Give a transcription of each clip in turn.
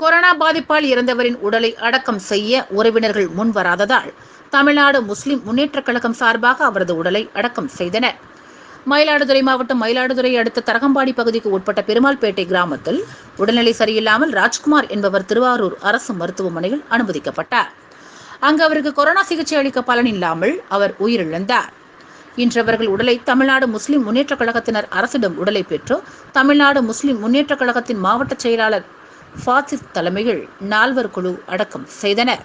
Corona பாதிப்பால் இறந்தவரின் உடலை அடக்கம் செய்ய உறவினர்கள் முன்வராததால் தமிழ்நாடு முஸ்லிம் முன்னேற்றக் கழகம் சார்பாக அவரது உடலை அடக்கம் செய்தனர். மயிலாடுதுறை மாவட்டம் மயிலாடுதுறை அடுத்த தரகம்பாடி பகுதிக்கு உட்பட்ட பெருமாள்பேட்டை கிராமத்தில் உடல்நிலை சரியில்லாமல் ராஜ்குமார் என்பவர் திருவாரூர் அரசு மருத்துவமனையில் அனுமதிக்கப்பட்டார். அங்கு அவருக்கு கொரோனா சிகிச்சை அளிக்க பலனில்லாமல் அவர் உயிரிழந்தார். இன்று அவர்கள் உடலை தமிழ்நாடு முஸ்லிம் முன்னேற்றக் கழகத்தினர் அரசிடம் உடலை பெற்று தமிழ்நாடு முஸ்லிம் முன்னேற்றக் கழகத்தின் மாவட்ட செயலாளர் ஃபாசிஸ் தலைமையில் நால்வர் குழு அடக்கம் செய்தனர்.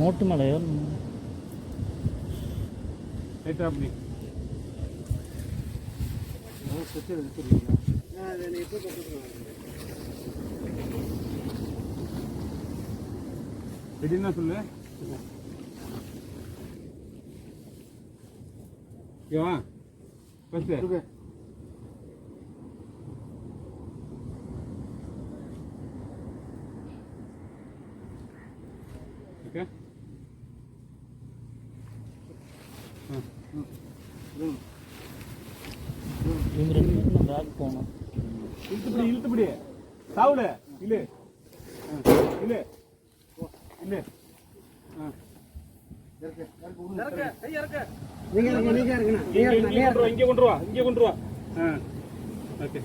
மோட்டு மலையோ? அப்படி. ரெடின்னா சொல்லு. ஓகேவா ஃபஸ்ட்டு ஓகே இவங்க ரெண்டு பேரும் பேக் போகணும். இழுத்துப்படி இழுத்துப்படி சாவுல இல்லு ஆ, இருக்கு நீங்க இருக்கு நீங்க இருக்கு நீங்க இருக்கு இங்க கொண்டு வா இங்க கொண்டு வா ஓகே